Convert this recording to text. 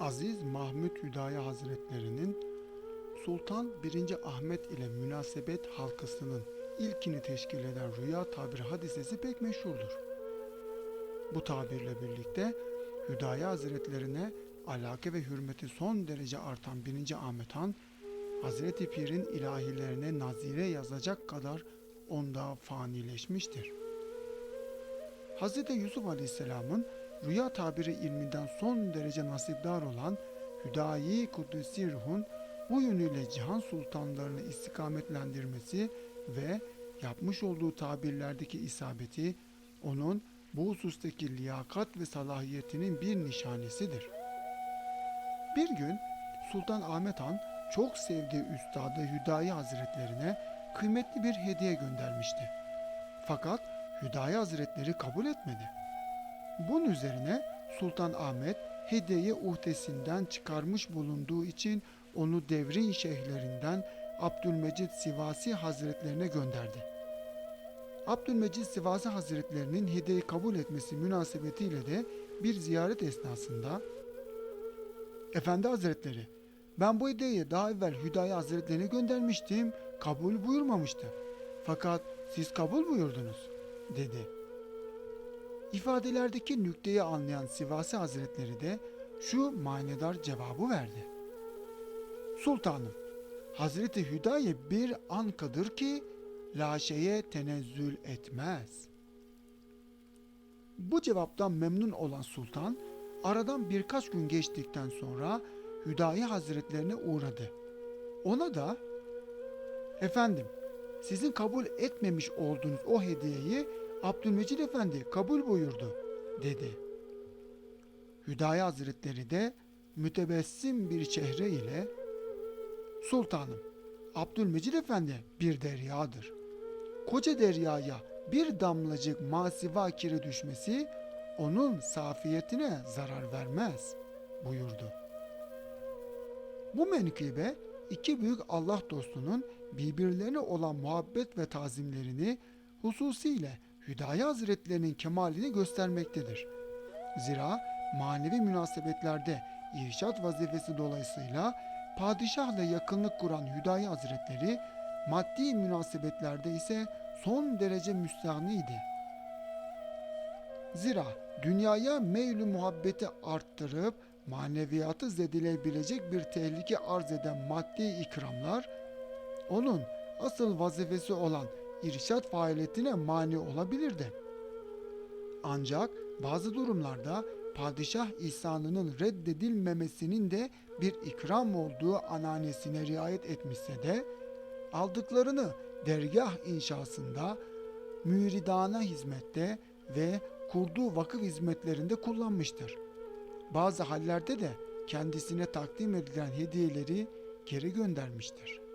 Aziz Mahmut Hüdayi Hazretlerinin Sultan 1. Ahmet ile münasebet halkasının ilkini teşkil eden rüya tabiri hadisesi pek meşhurdur. Bu tabirle birlikte Hüdayi Hazretlerine alaka ve hürmeti son derece artan 1. Ahmet Han, Hazreti Pir'in ilahilerine nazire yazacak kadar onda fanileşmiştir. Hz. Yusuf Aleyhisselam'ın rüya tabiri ilminden son derece nasipdar olan Hüdayi Kudüs'i Ruh'un bu yönüyle cihan sultanlarını istikametlendirmesi ve yapmış olduğu tabirlerdeki isabeti onun bu husustaki liyakat ve salahiyetinin bir nişanesidir. Bir gün Sultan Ahmet Han çok sevdiği üstadı Hüdayi Hazretlerine kıymetli bir hediye göndermişti. Fakat Hüdayi Hazretleri kabul etmedi. Bunun üzerine Sultan Ahmet hediyeyi uhdesinden çıkarmış bulunduğu için onu devrin şeyhlerinden Abdülmecid Sivasi Hazretlerine gönderdi. Abdülmecid Sivasi Hazretlerinin hediyeyi kabul etmesi münasebetiyle de bir ziyaret esnasında Efendi Hazretleri ben bu hediyeyi daha evvel Hüdayi Hazretlerine göndermiştim kabul buyurmamıştı. Fakat siz kabul buyurdunuz dedi. İfadelerdeki nükteyi anlayan Sivasi Hazretleri de şu manidar cevabı verdi. Sultanım, Hazreti Hüdayi bir ankadır ki laşeye tenezzül etmez. Bu cevaptan memnun olan sultan aradan birkaç gün geçtikten sonra Hüdayi Hazretlerine uğradı. Ona da efendim sizin kabul etmemiş olduğunuz o hediyeyi Abdülmecid Efendi kabul buyurdu dedi. Hüdayi Hazretleri de mütebessim bir çehre ile Sultanım Abdülmecid Efendi bir deryadır. Koca deryaya bir damlacık masiva kiri düşmesi onun safiyetine zarar vermez buyurdu. Bu menkıbe iki büyük Allah dostunun birbirlerine olan muhabbet ve tazimlerini hususiyle Hüdayi Hazretlerinin kemalini göstermektedir. Zira manevi münasebetlerde irşat vazifesi dolayısıyla padişahla yakınlık kuran Hüdayi Hazretleri maddi münasebetlerde ise son derece müstahniydi. Zira dünyaya meylü muhabbeti arttırıp maneviyatı zedilebilecek bir tehlike arz eden maddi ikramlar onun asıl vazifesi olan irşat faaliyetine mani olabilirdi. Ancak bazı durumlarda padişah ihsanının reddedilmemesinin de bir ikram olduğu ananesine riayet etmişse de aldıklarını dergah inşasında, müridana hizmette ve kurduğu vakıf hizmetlerinde kullanmıştır. Bazı hallerde de kendisine takdim edilen hediyeleri geri göndermiştir.